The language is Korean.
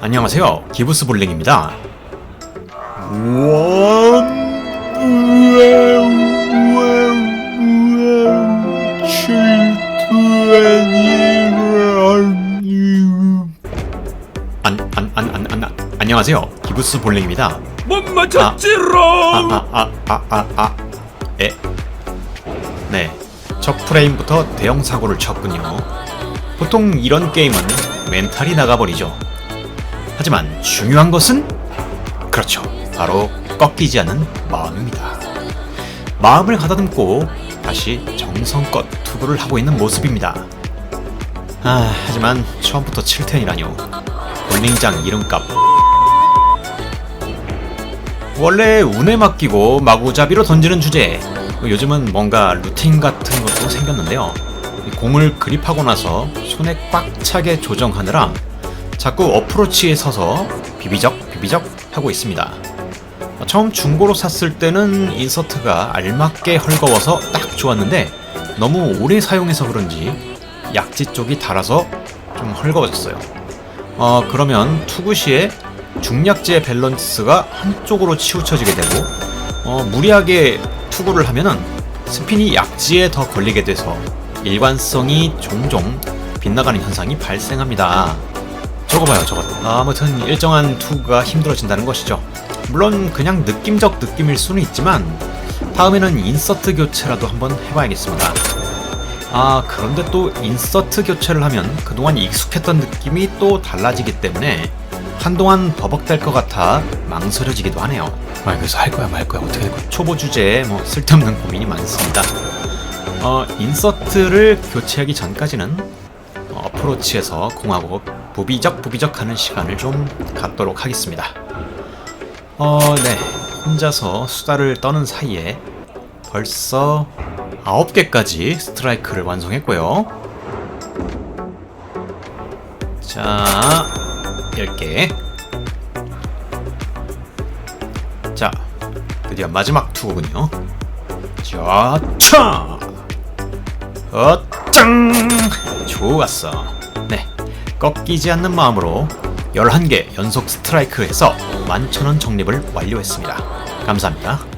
안녕하세요. 기부스 볼링입니다. 안, 안, 안, 안, 안, 안녕하세요. 기부스 볼링입니다. 못 맞췄지롱. 아, 아, 아, 아, 아. 에. 네. 첫 프레임부터 대형 사고를 쳤군요. 보통 이런 게임은 멘탈이 나가버리죠. 하지만 중요한 것은 그렇죠. 바로 꺾이지 않는 마음입니다. 마음을 가다듬고 다시 정성껏 투구를 하고 있는 모습입니다. 아, 하지만 처음부터 7텐이라뇨. 볼링장 이름값 원래 운에 맡기고 마구잡이로 던지는 주제. 요즘은 뭔가 루틴 같은 것도 생겼는데요. 이 공을 그립하고 나서 손에 꽉 차게 조정하느라 자꾸 어프로치에 서서 비비적 비비적 하고 있습니다. 처음 중고로 샀을 때는 인서트가 알맞게 헐거워서 딱 좋았는데 너무 오래 사용해서 그런지 약지 쪽이 닳아서 좀 헐거워졌어요. 어, 그러면 투구 시에 중약지의 밸런스가 한쪽으로 치우쳐지게 되고 어, 무리하게 투구를 하면은 스핀이 약지에 더 걸리게 돼서 일관성이 종종 빗나가는 현상이 발생합니다. 저거 봐요, 저거. 아무튼 일정한 투구가 힘들어진다는 것이죠. 물론 그냥 느낌적 느낌일 수는 있지만 다음에는 인서트 교체라도 한번 해봐야겠습니다. 아 그런데 또 인서트 교체를 하면 그동안 익숙했던 느낌이 또 달라지기 때문에 한동안 버벅될 것 같아 망설여지기도 하네요. 아 그래서 할 거야 말 거야 어떻게 할 거야? 초보 주제에 뭐 쓸데없는 고민이 많습니다. 어 인서트를 교체하기 전까지는 어, 어프로치에서 공하고 부비적 부비적 하는 시간을 좀 갖도록 하겠습니다. 어, 네. 혼자서 수다를 떠는 사이에 벌써 9개까지 스트라이크를 완성했고요. 자, 10개. 자, 드디어 마지막 투구군요. 자, 차! 어 짱! 좋았어. 네. 꺾이지 않는 마음으로 11개 연속 스트라이크에서 만천원 적립을 완료했습니다. 감사합니다.